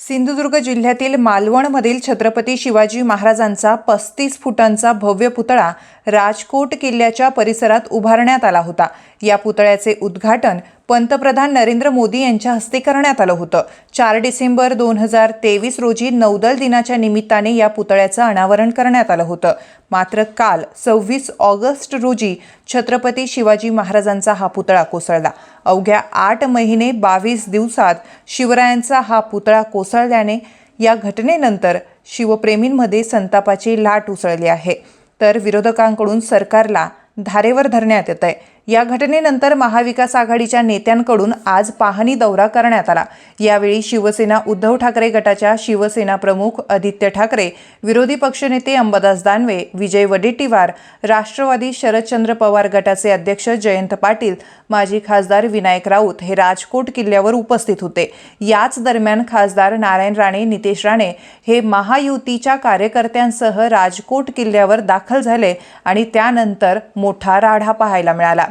सिंधुदुर्ग जिल्ह्यातील मालवणमधील छत्रपती शिवाजी महाराजांचा पस्तीस फुटांचा भव्य पुतळा राजकोट किल्ल्याच्या परिसरात उभारण्यात आला होता. या पुतळ्याचे उद्घाटन पंतप्रधान नरेंद्र मोदी यांच्या हस्ते करण्यात आलं होतं. चार डिसेंबर दोन हजार तेवीस रोजी नौदल दिनाच्या निमित्ताने या पुतळ्याचं अनावरण करण्यात आलं होतं. मात्र काल सव्वीस ऑगस्ट रोजी छत्रपती शिवाजी महाराजांचा हा पुतळा कोसळला. अवघ्या आठ महिने बावीस दिवसात शिवरायांचा हा पुतळा कोसळल्याने या घटनेनंतर शिवप्रेमींमध्ये संतापाची लाट उसळली आहे. तर विरोधकांकडून सरकारला धारेवर धरण्यात येत आहे या घटनेनंतर महाविकास आघाडीच्या नेत्यांकडून आज पाहणी दौरा करण्यात आला. यावेळी शिवसेना उद्धव ठाकरे गटाच्या शिवसेना प्रमुख आदित्य ठाकरे विरोधी पक्षनेते अंबादास दानवे विजय वडेट्टीवार राष्ट्रवादी शरदचंद्र पवार गटाचे अध्यक्ष जयंत पाटील माजी खासदार विनायक राऊत हे राजकोट किल्ल्यावर उपस्थित होते. याच दरम्यान खासदार नारायण राणे नितेश राणे हे महायुतीच्या कार्यकर्त्यांसह राजकोट किल्ल्यावर दाखल झाले आणि त्यानंतर मोठा राढा पाहायला मिळाला.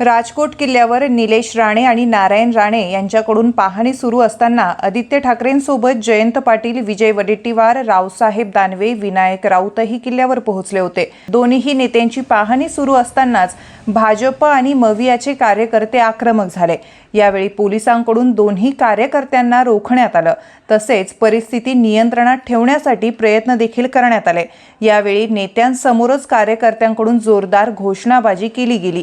राजकोट किल्ल्यावर निलेश राणे आणि नारायण राणे यांच्याकडून पाहणी सुरू असताना आदित्य ठाकरेंसोबत जयंत पाटील विजय वडेट्टीवार रावसाहेब दानवे विनायक राऊतही किल्ल्यावर पोहोचले होते. दोन्ही नेत्यांची पाहणी सुरू असतानाच भाजप आणि मवियाचे कार्यकर्ते आक्रमक झाले. यावेळी पोलिसांकडून दोन्ही कार्यकर्त्यांना रोखण्यात आलं. तसेच परिस्थिती नियंत्रणात ठेवण्यासाठी प्रयत्न देखील करण्यात आले. यावेळी नेत्यांसमोरच कार्यकर्त्यांकडून जोरदार घोषणाबाजी केली गेली.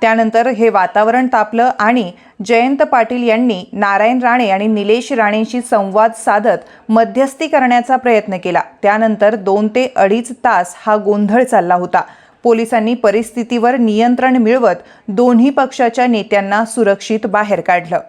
त्यानंतर हे वातावरण तापलं आणि जयंत पाटील यांनी नारायण राणे आणि निलेश राणेंशी संवाद साधत मध्यस्थी करण्याचा प्रयत्न केला. त्यानंतर दोन ते अडीच तास हा गोंधळ चालला होता. पोलिसांनी परिस्थितीवर नियंत्रण मिळवत दोन्ही पक्षाच्या नेत्यांना सुरक्षित बाहेर काढलं.